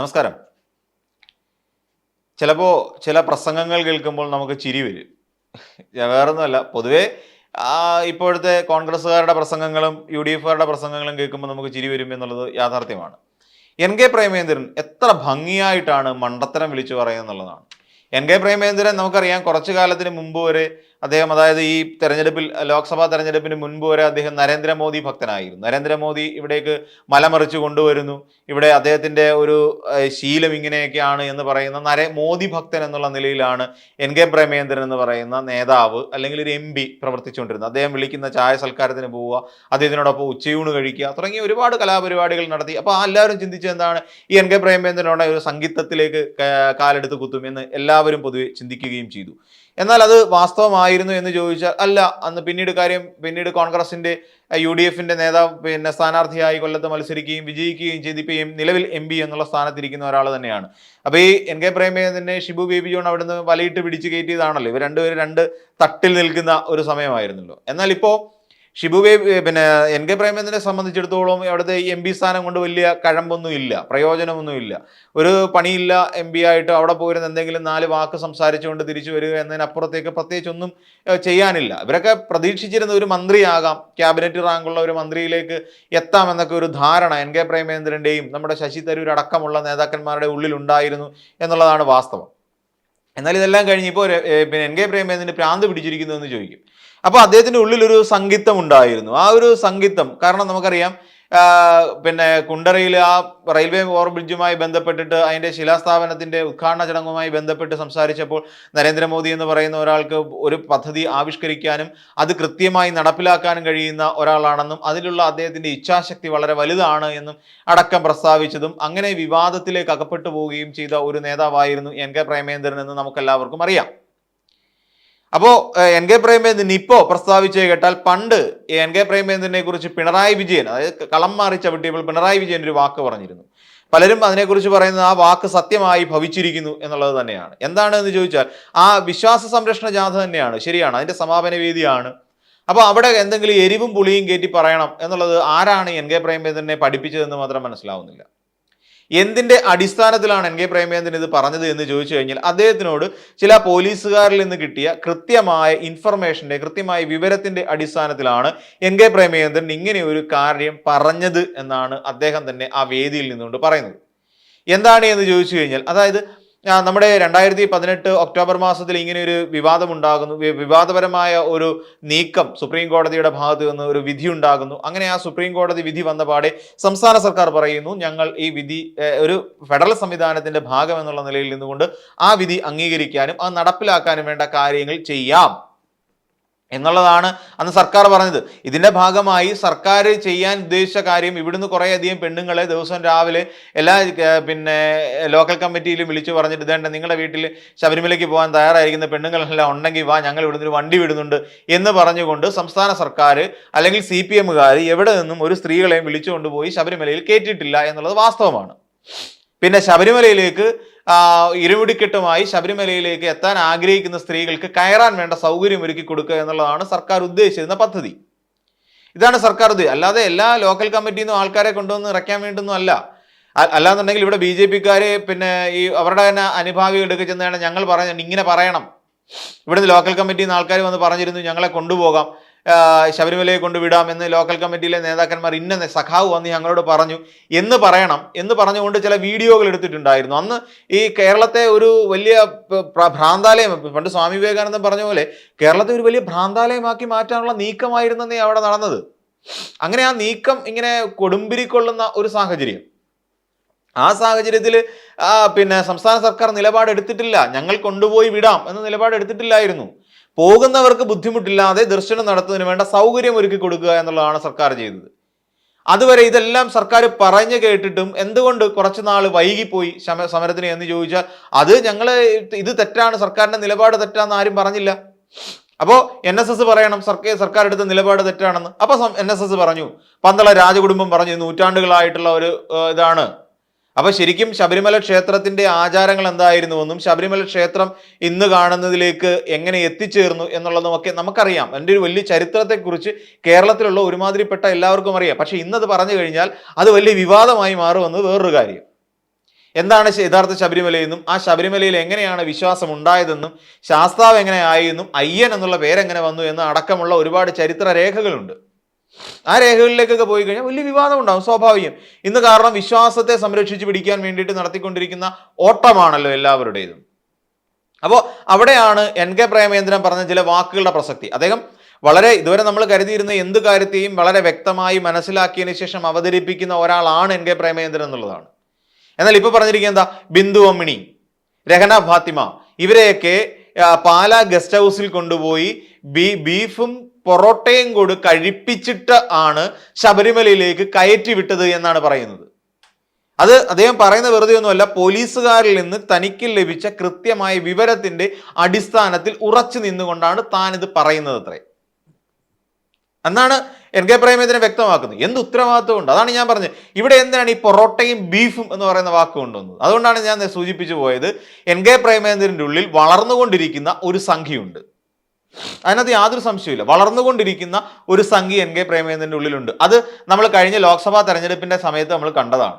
നമസ്കാരം. ചിലപ്പോൾ ചില പ്രസംഗങ്ങൾ കേൾക്കുമ്പോൾ നമുക്ക് ചിരി വരും. വേറൊന്നുമല്ല പൊതുവേ ഇപ്പോഴത്തെ കോൺഗ്രസ്സുകാരുടെ പ്രസംഗങ്ങളും യു ഡി എഫുകാരുടെ പ്രസംഗങ്ങളും കേൾക്കുമ്പോൾ നമുക്ക് ചിരി വരും എന്നുള്ളത് യാഥാർത്ഥ്യമാണ്. എൻ കെ പ്രേമേന്ദ്രൻ എത്ര ഭംഗിയായിട്ടാണ് മണ്ടത്തരം വിളിച്ചു പറയുന്നത് എന്നുള്ളതാണ്. എൻ കെ പ്രേമേന്ദ്രൻ നമുക്കറിയാം കുറച്ചു കാലത്തിന് മുമ്പ് വരെ അദ്ദേഹം അതായത് ഈ തെരഞ്ഞെടുപ്പിൽ ലോക്സഭാ തെരഞ്ഞെടുപ്പിന് മുൻപ് വരെ അദ്ദേഹം നരേന്ദ്രമോദി ഭക്തനായിരുന്നു. നരേന്ദ്രമോദി ഇവിടേക്ക് മലമറിച്ച് കൊണ്ടുവരുന്നു. ഇവിടെ അദ്ദേഹത്തിന്റെ ഒരു ശീലം ഇങ്ങനെയൊക്കെയാണ് എന്ന് പറയുന്ന നരേ മോദി ഭക്തൻ എന്നുള്ള നിലയിലാണ് എൻ കെ പ്രേമേന്ദ്രൻ എന്ന് പറയുന്ന നേതാവ് അല്ലെങ്കിൽ ഒരു എം പി പ്രവർത്തിച്ചുകൊണ്ടിരുന്നത്. അദ്ദേഹം വിളിക്കുന്ന ചായ സൽക്കാരത്തിന് പോവുക അദ്ദേഹത്തിനോടൊപ്പം ഉച്ചയൂണ് കഴിക്കുക തുടങ്ങിയ ഒരുപാട് കലാപരിപാടികൾ നടത്തി. അപ്പോൾ എല്ലാവരും ചിന്തിച്ചത് എന്താണ്? ഈ എൻ കെ പ്രേമേന്ദ്രനോടെ ഒരു സംഗീതത്തിലേക്ക് കാലെടുത്ത് കുത്തും എന്ന് എല്ലാവരും പൊതുവെ ചിന്തിക്കുകയും ചെയ്തു. എന്നാൽ അത് വാസ്തവമായിരുന്നു എന്ന് ചോദിച്ചാൽ അല്ല അന്ന് പിന്നീട് കാര്യം പിന്നീട് കോൺഗ്രസിന്റെ യു ഡി എഫിന്റെ നേതാവ് പിന്നെ സ്ഥാനാർത്ഥിയായി കൊല്ലത്ത് മത്സരിക്കുകയും വിജയിക്കുകയും ചെയ്ത് നിലവിൽ എം പി എന്നുള്ള സ്ഥാനത്തിരിക്കുന്ന ഒരാൾ തന്നെയാണ്. അപ്പോൾ ഈ എൻ കെ തന്നെ ഷിബു ബേബി ജോൺ അവിടുന്ന് വലയിട്ട് പിടിച്ച് കയറ്റിയതാണല്ലോ. ഇവർ രണ്ടുപേരും രണ്ട് തട്ടിൽ നിൽക്കുന്ന ഒരു സമയമായിരുന്നല്ലോ. എന്നാൽ ഇപ്പോൾ ഷിബു പിന്നെ എൻ കെ പ്രേമചന്ദ്രനെ സംബന്ധിച്ചിടത്തോളം അവിടുത്തെ ഈ എം പി സ്ഥാനം കൊണ്ട് വലിയ കഴമ്പൊന്നും ഇല്ല പ്രയോജനമൊന്നും ഇല്ല ഒരു പണിയില്ല എം പി ആയിട്ട് അവിടെ പോയിരുന്ന എന്തെങ്കിലും നാല് വാക്ക് സംസാരിച്ചുകൊണ്ട് തിരിച്ചു വരിക എന്നതിനപ്പുറത്തേക്ക് പ്രത്യേകിച്ചൊന്നും ചെയ്യാനില്ല. ഇവരൊക്കെ പ്രതീക്ഷിച്ചിരുന്ന ഒരു മന്ത്രിയാകാം ക്യാബിനറ്റ് റാങ്കുള്ള ഒരു മന്ത്രിയിലേക്ക് എത്താമെന്നൊക്കെ ഒരു ധാരണ എൻ കെ പ്രേമചന്ദ്രന്റെയും നമ്മുടെ ശശി തരൂർ അടക്കമുള്ള നേതാക്കന്മാരുടെ ഉള്ളിലുണ്ടായിരുന്നു എന്നുള്ളതാണ് വാസ്തവം. എന്നാൽ ഇതെല്ലാം കഴിഞ്ഞിപ്പോൾ പിന്നെ എൻ കെ പ്രേമേന്ദ്രന് പ്രാന്ത് പിടിച്ചിരിക്കുന്നു എന്ന് ചോദിക്കും. അപ്പോൾ അദ്ദേഹത്തിന്റെ ഉള്ളിൽ ഒരു സംഗീതം ഉണ്ടായിരുന്നു. ആ ഒരു സംഗീതം കാരണം നമുക്കറിയാം പിന്നെ കുണ്ടറയിൽ ആ റെയിൽവേ ഓവർ ബ്രിഡ്ജുമായി ബന്ധപ്പെട്ടിട്ട് അതിന്റെ ശിലാസ്ഥാപനത്തിന്റെ ഉദ്ഘാടന ചടങ്ങുമായി ബന്ധപ്പെട്ട് സംസാരിച്ചപ്പോൾ നരേന്ദ്രമോദി എന്ന് പറയുന്ന ഒരാൾക്ക് ഒരു പദ്ധതി ആവിഷ്കരിക്കാനും അത് കൃത്യമായി നടപ്പിലാക്കാനും കഴിയുന്ന ഒരാളാണെന്നും അതിലുള്ള അദ്ദേഹത്തിന്റെ ഇച്ഛാശക്തി വളരെ വലുതാണ് എന്നും അടക്കം പ്രസ്താവിച്ചതും അങ്ങനെ വിവാദത്തിലേക്ക് അകപ്പെട്ടു പോവുകയും ചെയ്ത ഒരു നേതാവായിരുന്നു എൻ കെ പ്രേമേന്ദ്രൻ എന്ന് നമുക്കെല്ലാവർക്കും അറിയാം. അപ്പോൾ എൻ കെ പ്രേമേന്ദ്രൻ ഇപ്പോ പ്രസ്താവിച്ചത് കേട്ടാൽ പണ്ട് എൻ കെ പ്രേമേന്ദ്രനെ കുറിച്ച് പിണറായി വിജയൻ അതായത് കളം മാറി ചവിട്ടിയപ്പോൾ പിണറായി വിജയൻ ഒരു വാക്ക് പറഞ്ഞിരുന്നു. പലരും അതിനെക്കുറിച്ച് പറയുന്നത് ആ വാക്ക് സത്യമായി ഭവിച്ചിരിക്കുന്നു എന്നുള്ളത് തന്നെയാണ്. എന്താണ് എന്ന് ചോദിച്ചാൽ ആ വിശ്വാസ സംരക്ഷണ ജാഥ തന്നെയാണ്. ശരിയാണ് അതിന്റെ സമാപന വേദിയാണ്. അപ്പോൾ അവിടെ എന്തെങ്കിലും എരിവും പുളിയും കയറ്റി പറയണം എന്നുള്ളത് ആരാണ് എൻ കെ പ്രേമേന്ദ്രനെ പഠിപ്പിച്ചതെന്ന് മാത്രം മനസ്സിലാവുന്നില്ല. എന്തിന്റെ അടിസ്ഥാനത്തിലാണ് എൻ കെ പ്രേമചന്ദ്രൻ ഇത് പറഞ്ഞത് എന്ന് ചോദിച്ചു കഴിഞ്ഞാൽ അദ്ദേഹത്തിനോട് ചില പോലീസുകാരിൽ നിന്ന് കിട്ടിയ കൃത്യമായ ഇൻഫർമേഷന്റെ കൃത്യമായ വിവരത്തിന്റെ അടിസ്ഥാനത്തിലാണ് എൻ കെ പ്രേമചന്ദ്രൻ ഇങ്ങനെ ഒരു കാര്യം പറഞ്ഞത് എന്നാണ് അദ്ദേഹം തന്നെ ആ വേദിയിൽ നിന്നുകൊണ്ട് പറയുന്നത്. എന്താണ് എന്ന് ചോദിച്ചു കഴിഞ്ഞാൽ അതായത് നമ്മുടെ രണ്ടായിരത്തി പതിനെട്ട് ഒക്ടോബർ മാസത്തിൽ ഇങ്ങനെ ഒരു വിവാദമുണ്ടാകുന്നു വിവാദപരമായ ഒരു നീക്കം സുപ്രീം കോടതിയുടെ ഭാഗത്ത് നിന്ന് ഒരു വിധി ഉണ്ടാകുന്നു. അങ്ങനെ ആ സുപ്രീം കോടതി വിധി വന്ന പാടെ സംസ്ഥാന സർക്കാർ പറയുന്നു ഞങ്ങൾ ഈ വിധി ഒരു ഫെഡറൽ സംവിധാനത്തിന്റെ ഭാഗം എന്നുള്ള നിലയിൽ നിന്നുകൊണ്ട് ആ വിധി അംഗീകരിക്കാനും അത് നടപ്പിലാക്കാനും വേണ്ട കാര്യങ്ങൾ ചെയ്യാം. എന്നുള്ളതാണ് അന്ന് സർക്കാർ പറഞ്ഞത്. ഇതിന്റെ ഭാഗമായി സർക്കാർ ചെയ്യാൻ ഉദ്ദേശിച്ച കാര്യം ഇവിടുന്ന് കുറേയധികം പെണ്ണുങ്ങളെ ദിവസം രാവിലെ എല്ലാ പിന്നെ ലോക്കൽ കമ്മിറ്റിയിലും വിളിച്ചു പറഞ്ഞിട്ട് ഇതേണ്ട നിങ്ങളുടെ വീട്ടിൽ ശബരിമലയ്ക്ക് പോകാൻ തയ്യാറായിരിക്കുന്ന പെണ്ണുങ്ങളെല്ലാം ഉണ്ടെങ്കിൽ വാ ഞങ്ങൾ ഇവിടുന്ന് ഒരു വണ്ടി വിടുന്നുണ്ട് എന്ന് പറഞ്ഞുകൊണ്ട് സംസ്ഥാന സർക്കാർ അല്ലെങ്കിൽ സി പി എമ്മുകാർ എവിടെ നിന്നും ഒരു സ്ത്രീകളെയും വിളിച്ചുകൊണ്ട് പോയി ശബരിമലയിൽ കയറ്റിയിട്ടില്ല എന്നുള്ളത് വാസ്തവമാണ്. പിന്നെ ശബരിമലയിലേക്ക് ഇരുമുടിക്കെട്ടുമായി ശബരിമലയിലേക്ക് എത്താൻ ആഗ്രഹിക്കുന്ന സ്ത്രീകൾക്ക് കയറാൻ വേണ്ട സൗകര്യം ഒരുക്കി കൊടുക്കുക എന്നുള്ളതാണ് സർക്കാർ ഉദ്ദേശിച്ചിരുന്ന പദ്ധതി. ഇതാണ് സർക്കാർ ഉദ്ദേശം അല്ലാതെ എല്ലാ ലോക്കൽ കമ്മിറ്റിയിൽ നിന്നും ആൾക്കാരെ കൊണ്ടുവന്ന് ഇറക്കാൻ വേണ്ടിയൊന്നും അല്ല. അല്ലാന്നുണ്ടെങ്കിൽ ഇവിടെ ബി ജെ പിക്കാര് പിന്നെ ഈ അവരുടെ തന്നെ അനുഭാവികളൊക്കെ ചെന്നാണ് ഞങ്ങൾ പറഞ്ഞ ഇങ്ങനെ പറയണം. ഇവിടുന്ന് ലോക്കൽ കമ്മിറ്റിയിൽ നിന്ന് ആൾക്കാർ വന്ന് പറഞ്ഞിരുന്നു ഞങ്ങളെ കൊണ്ടുപോകാം. ശബരിമലയെ കൊണ്ടുവിടാം എന്ന് ലോക്കൽ കമ്മിറ്റിയിലെ നേതാക്കന്മാർ ഇന്ന സഖാവ് വന്ന് ഞങ്ങളോട് പറഞ്ഞു എന്ന് പറയണം. എന്ന് പറഞ്ഞുകൊണ്ട് ചില വീഡിയോകൾ എടുത്തിട്ടുണ്ടായിരുന്നു. അന്ന് ഈ കേരളത്തെ ഒരു വലിയ ഭ്രാന്താലയം പണ്ട് സ്വാമി വിവേകാനന്ദൻ പറഞ്ഞ പോലെ കേരളത്തെ ഒരു വലിയ ഭ്രാന്താലയമാക്കി മാറ്റാനുള്ള നീക്കമായിരുന്നേ അവിടെ നടന്നത്. അങ്ങനെ ആ നീക്കം ഇങ്ങനെ കൊടുമ്പിരിക്കൊള്ളുന്ന ഒരു സാഹചര്യം. ആ സാഹചര്യത്തിൽ പിന്നെ സംസ്ഥാന സർക്കാർ നിലപാടെടുത്തിട്ടില്ല. ഞങ്ങൾ കൊണ്ടുപോയി വിടാം എന്ന നിലപാട് എടുത്തിട്ടില്ലായിരുന്നു പോകുന്നവർക്ക് ബുദ്ധിമുട്ടില്ലാതെ ദർശനം നടത്തുന്നതിന് വേണ്ട സൗകര്യം ഒരുക്കി കൊടുക്കുക എന്നുള്ളതാണ് സർക്കാർ ചെയ്തത്. അതുവരെ ഇതെല്ലാം സർക്കാർ പറഞ്ഞു കേട്ടിട്ടും എന്തുകൊണ്ട് കുറച്ച് നാൾ വൈകിപ്പോയി ശമ സമരത്തിന് എന്ന് ചോദിച്ചാൽ അത് ഞങ്ങൾ ഇത് തെറ്റാണ് സർക്കാരിന്റെ നിലപാട് തെറ്റാന്ന് ആരും പറഞ്ഞില്ല. അപ്പോൾ എൻ എസ് എസ് പറയണം സർക്കാർ സർക്കാർ എടുത്ത നിലപാട് തെറ്റാണെന്ന്. അപ്പോൾ എൻ എസ് എസ് പറഞ്ഞു. പന്തള രാജകുടുംബം പറഞ്ഞു നൂറ്റാണ്ടുകളായിട്ടുള്ള ഒരു ഇതാണ്. അപ്പൊ ശരിക്കും ശബരിമല ക്ഷേത്രത്തിന്റെ ആചാരങ്ങൾ എന്തായിരുന്നുവെന്നും ശബരിമല ക്ഷേത്രം ഇന്ന് കാണുന്നതിലേക്ക് എങ്ങനെ എത്തിച്ചേർന്നു എന്നുള്ളതുമൊക്കെ നമുക്കറിയാം. എന്റെ ഒരു വലിയ ചരിത്രത്തെക്കുറിച്ച് കേരളത്തിലുള്ള ഒരുമാതിരിപ്പെട്ട എല്ലാവർക്കും അറിയാം. പക്ഷെ ഇന്നത് പറഞ്ഞു കഴിഞ്ഞാൽ അത് വലിയ വിവാദമായി മാറുമെന്ന് വേറൊരു കാര്യം. എന്താണ് യഥാർത്ഥ ശബരിമലയെന്നും ആ ശബരിമലയിൽ എങ്ങനെയാണ് വിശ്വാസം ഉണ്ടായതെന്നും ശാസ്താവ് എങ്ങനെ ആയെന്നും അയ്യൻ എന്നുള്ള പേരെങ്ങനെ വന്നു എന്ന അടക്കമുള്ള ഒരുപാട് ചരിത്ര രേഖകളുണ്ട് ആ രേഖകളിലേക്കൊക്കെ പോയി കഴിഞ്ഞാൽ വലിയ വിവാദം ഉണ്ടാവും സ്വാഭാവികം. ഇന്ന് കാരണം വിശ്വാസത്തെ സംരക്ഷിച്ച് പിടിക്കാൻ വേണ്ടിയിട്ട് നടത്തിക്കൊണ്ടിരിക്കുന്ന ഓട്ടമാണല്ലോ എല്ലാവരുടേതും. അപ്പോൾ അവിടെയാണ് എൻ കെ പ്രേമേന്ദ്രൻ പറഞ്ഞ ചില വാക്കുകളുടെ പ്രസക്തി. അദ്ദേഹം വളരെ ഇതുവരെ നമ്മൾ കരുതിയിരുന്ന എന്ത് കാര്യത്തെയും വളരെ വ്യക്തമായി മനസ്സിലാക്കിയതിന് ശേഷം അവതരിപ്പിക്കുന്ന ഒരാളാണ് എൻ കെ പ്രേമേന്ദ്രൻ എന്നുള്ളതാണ്. എന്നാൽ ഇപ്പോൾ പറഞ്ഞിരിക്കുന്നത് എന്താ? ബിന്ദു അമ്മിണി രഹന ഫാത്തിമ. ഇവരെയൊക്കെ പാല പാലാ ഗസ്റ്റ് ഹൗസിൽ കൊണ്ടുപോയി ബീ ബീഫും പൊറോട്ടയും കൂടി കഴിപ്പിച്ചിട്ട് ആണ് ശബരിമലയിലേക്ക് കയറ്റി വിട്ടത് എന്നാണ് പറയുന്നത്. അത് അദ്ദേഹം പറയുന്ന വെറുതെ ഒന്നുമല്ല പോലീസുകാരിൽ നിന്ന് തനിക്ക് ലഭിച്ച കൃത്യമായ വിവരത്തിന്റെ അടിസ്ഥാനത്തിൽ ഉറച്ചു നിന്നുകൊണ്ടാണ് താൻ ഇത് പറയുന്നത് അത്രേ. എന്നാണ് എൻ കെ പ്രേമേന്ദ്രൻ വ്യക്തമാക്കുന്നത്. എന്ത് ഉത്തരവാദിത്വം ഉണ്ട്? അതാണ് ഞാൻ പറഞ്ഞത്. ഇവിടെ എന്തിനാണ് ഈ പൊറോട്ടയും ബീഫും എന്ന് പറയുന്ന വാക്ക് കൊണ്ടുവന്നത്? അതുകൊണ്ടാണ് ഞാൻ സൂചിപ്പിച്ചു പോയത് എൻ കെ പ്രേമേന്ദ്രന്റെ ഉള്ളിൽ വളർന്നുകൊണ്ടിരിക്കുന്ന ഒരു സംഖ്യയുണ്ട്. അതിനകത്ത് യാതൊരു സംശയമില്ല വളർന്നുകൊണ്ടിരിക്കുന്ന ഒരു സംഖ്യ എൻ കെ പ്രേമേന്ദ്രന്റെ ഉള്ളിലുണ്ട്. അത് നമ്മൾ കഴിഞ്ഞ ലോക്സഭാ തെരഞ്ഞെടുപ്പിന്റെ സമയത്ത് നമ്മൾ കണ്ടതാണ്.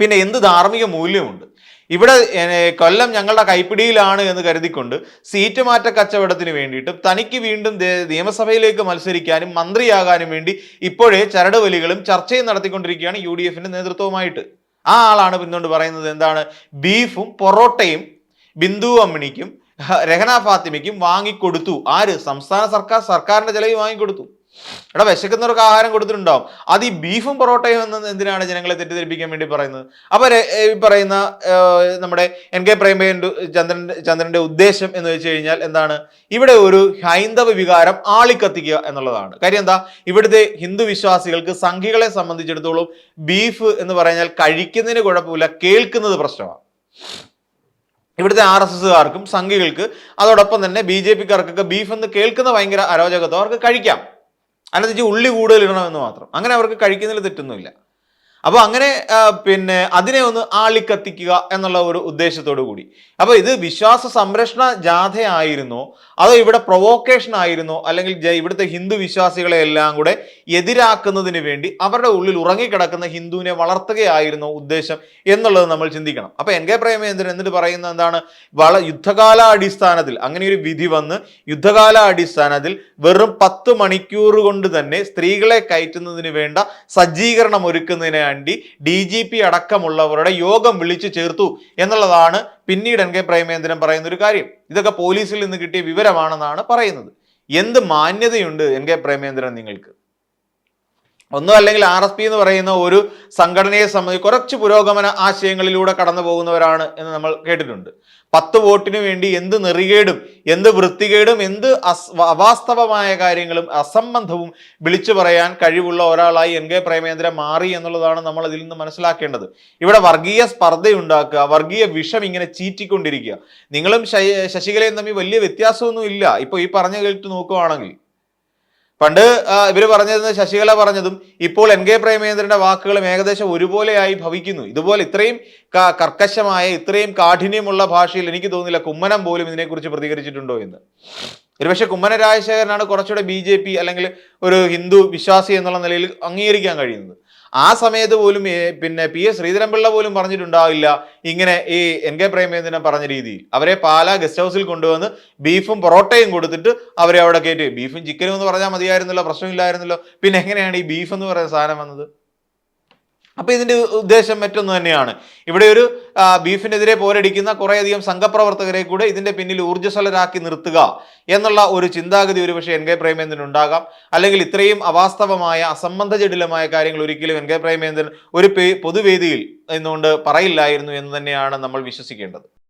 പിന്നെ എന്ത് ധാർമ്മിക മൂല്യമുണ്ട്? ഇവിടെ കൊല്ലം ഞങ്ങളുടെ കൈപ്പിടിയിലാണ് എന്ന് കരുതിക്കൊണ്ട് സീറ്റ് മാറ്റ കച്ചവടത്തിന് വേണ്ടിയിട്ടും തനിക്ക് വീണ്ടും നിയമസഭയിലേക്ക് മത്സരിക്കാനും മന്ത്രിയാകാനും വേണ്ടി ഇപ്പോഴേ ചരട് വലികളും ചർച്ചയും നടത്തിക്കൊണ്ടിരിക്കുകയാണ് യു ഡി എഫിന്റെ നേതൃത്വവുമായിട്ട്. ആ ആളാണ് പിന്നോട്ട് പറയുന്നത് എന്താണ്? ബീഫും പൊറോട്ടയും ബിന്ദു അമ്മിണിക്കും രഹന ഫാത്തിമയ്ക്കും വാങ്ങിക്കൊടുത്തു. ആര്? സംസ്ഥാന സർക്കാർ സർക്കാരിന്റെ ചെലവ് വാങ്ങിക്കൊടുത്തു. എടാ വിശക്കുന്നവർക്ക് ആഹാരം കൊടുത്തിട്ടുണ്ടാവും. അത് ഈ ബീഫും പൊറോട്ടയും എന്ന് എന്തിനാണ് ജനങ്ങളെ തെറ്റിദ്ധരിപ്പിക്കാൻ വേണ്ടി പറയുന്നത്? അപ്പൊ ഈ പറയുന്ന നമ്മുടെ എൻ കെ പ്രേമയൻ ചന്ദ്രൻ ചന്ദ്രന്റെ ഉദ്ദേശം എന്ന് വെച്ച് കഴിഞ്ഞാൽ എന്താണ്? ഇവിടെ ഒരു ഹൈന്ദവ വികാരം ആളിക്കത്തിക്കുക എന്നുള്ളതാണ്. കാര്യം എന്താ? ഇവിടുത്തെ ഹിന്ദു വിശ്വാസികൾക്ക് സംഘികളെ സംബന്ധിച്ചിടത്തോളം ബീഫ് എന്ന് പറഞ്ഞാൽ കഴിക്കുന്നതിന് കുഴപ്പമില്ല കേൾക്കുന്നത് പ്രശ്നമാണ്. ഇവിടുത്തെ ആർ എസ് എസ്സുകാർക്കും സംഘികൾക്ക് അതോടൊപ്പം തന്നെ ബി ജെ പിക്കാർക്കൊക്കെ ബീഫ് എന്ന് കേൾക്കുന്ന ഭയങ്കര അരോചകത്വം അവർക്ക് കഴിക്കാം. അല്ലാതെ ഉള്ളി കൂടുതൽ ഇടണമെന്ന് മാത്രം. അങ്ങനെ അവർക്ക് കഴിക്കുന്നതിൽ തെറ്റൊന്നുമില്ല. അപ്പോൾ അങ്ങനെ പിന്നെ അതിനെ ഒന്ന് ആളിക്കത്തിക്കുക എന്നുള്ള ഒരു ഉദ്ദേശത്തോടു കൂടി. അപ്പോൾ ഇത് വിശ്വാസ സംരക്ഷണ ജാഥയായിരുന്നോ അതോ ഇവിടെ പ്രൊവോക്കേഷൻ ആയിരുന്നോ അല്ലെങ്കിൽ ഇവിടുത്തെ ഹിന്ദു വിശ്വാസികളെ എല്ലാം കൂടെ എതിരാക്കുന്നതിന് വേണ്ടി അവരുടെ ഉള്ളിൽ ഉറങ്ങിക്കിടക്കുന്ന ഹിന്ദുവിനെ വളർത്തുകയായിരുന്നോ ഉദ്ദേശം എന്നുള്ളത് നമ്മൾ ചിന്തിക്കണം. അപ്പൊ എൻ കെ പ്രേമേന്ദ്രൻ എന്നിട്ട് പറയുന്ന എന്താണ്? വള യുദ്ധകാലാടിസ്ഥാനത്തിൽ അങ്ങനെ ഒരു വിധി വന്ന് യുദ്ധകാലാടിസ്ഥാനത്തിൽ വെറും പത്ത് മണിക്കൂർ കൊണ്ട് തന്നെ സ്ത്രീകളെ കയറ്റുന്നതിന് വേണ്ട സജ്ജീകരണം ഒരുക്കുന്നതിന് വേണ്ടി ഡി ജി പി അടക്കമുള്ളവരുടെ യോഗം വിളിച്ചു ചേർത്തു എന്നുള്ളതാണ് പിന്നീട് എൻ കെ പ്രേമേന്ദ്രൻ പറയുന്ന ഒരു കാര്യം. ഇതൊക്കെ പോലീസിൽ നിന്ന് കിട്ടിയ വിവരമാണെന്നാണ് പറയുന്നത്. എന്ത് മാന്യതയുണ്ട് എൻ കെ പ്രേമേന്ദ്രൻ നിങ്ങൾക്ക്? ഒന്നും അല്ലെങ്കിൽ ആർ എസ് പി എന്ന് പറയുന്ന ഒരു സംഘടനയെ സംബന്ധിച്ച് കുറച്ച് പുരോഗമന ആശയങ്ങളിലൂടെ കടന്നു പോകുന്നവരാണ് എന്ന് നമ്മൾ കേട്ടിട്ടുണ്ട്. പത്ത് വോട്ടിന് വേണ്ടി എന്ത് നെറികേടും എന്ത് വൃത്തികേടും എന്ത് അവാസ്തവമായ കാര്യങ്ങളും അസംബന്ധവും വിളിച്ചു പറയാൻ കഴിവുള്ള ഒരാളായി എൻ കെ പ്രേമേന്ദ്രൻ മാറി എന്നുള്ളതാണ് നമ്മൾ ഇതിൽ നിന്ന് മനസ്സിലാക്കേണ്ടത്. ഇവിടെ വർഗീയ സ്പർദ്ധയുണ്ടാക്കുക വർഗീയ വിഷം ഇങ്ങനെ ചീറ്റിക്കൊണ്ടിരിക്കുക. നിങ്ങളും ശശികലയും തമ്മിൽ വലിയ വ്യത്യാസമൊന്നും ഇല്ല ഇപ്പൊ ഈ പറഞ്ഞു കേട്ട് നോക്കുവാണെങ്കിൽ പണ്ട് ഇവർ പറഞ്ഞത് ശശികല പറഞ്ഞതും ഇപ്പോൾ എൻ കെ പ്രേമേന്ദ്രന്റെ വാക്കുകളും ഏകദേശം ഒരുപോലെയായി ഭവിക്കുന്നു. ഇതുപോലെ ഇത്രയും കർക്കശമായ ഇത്രയും കാഠിന്യമുള്ള ഭാഷയിൽ എനിക്ക് തോന്നുന്നില്ല കുമ്മനം പോലും ഇതിനെക്കുറിച്ച് പ്രതികരിച്ചിട്ടുണ്ടോ എന്ന്. ഒരുപക്ഷെ കുമ്മന രാജശേഖരനാണ് കുറച്ചുകൂടെ ബി ജെ പി അല്ലെങ്കിൽ ഒരു ഹിന്ദു വിശ്വാസി എന്നുള്ള നിലയിൽ അംഗീകരിക്കാൻ കഴിയുന്നത്. ആ സമയത്ത് പോലും പിന്നെ പി എസ് ശ്രീധരൻപിള്ള പോലും പറഞ്ഞിട്ടുണ്ടാവില്ല ഇങ്ങനെ ഈ എൻ കെ പ്രേമചന്ദ്രൻ പറഞ്ഞ രീതിയിൽ. അവരെ പാലാ ഗസ്റ്റ് ഹൗസിൽ കൊണ്ടുവന്ന് ബീഫും പൊറോട്ടയും കൊടുത്തിട്ട് അവരെ അവിടെ കയറ്റി ബീഫും ചിക്കനും എന്ന് പറഞ്ഞാൽ മതിയായിരുന്നല്ലോ പ്രശ്നമില്ലായിരുന്നല്ലോ. പിന്നെ എങ്ങനെയാണ് ഈ ബീഫ് എന്ന് പറയുന്ന സാധനം വന്നത്? അപ്പൊ ഇതിന്റെ ഉദ്ദേശം മറ്റൊന്നു തന്നെയാണ്. ഇവിടെ ഒരു ബീഫിനെതിരെ പോരടിക്കുന്ന കുറേയധികം സംഘപ്രവർത്തകരെ കൂടെ ഇതിന്റെ പിന്നിൽ ഊർജസ്വലരാക്കി നിർത്തുക എന്നുള്ള ഒരു ചിന്താഗതി ഒരുപക്ഷെ എൻ കെ പ്രേമേന്ദ്രൻ ഉണ്ടാകാം. അല്ലെങ്കിൽ ഇത്രയും അവാസ്തവമായ അസംബന്ധ ജടിലമായ കാര്യങ്ങൾ ഒരിക്കലും എൻ കെ പ്രേമേന്ദ്രൻ ഒരു പൊതുവേദിയിൽ നിന്നുകൊണ്ട് പറയില്ലായിരുന്നു എന്ന് തന്നെയാണ് നമ്മൾ വിശ്വസിക്കേണ്ടത്.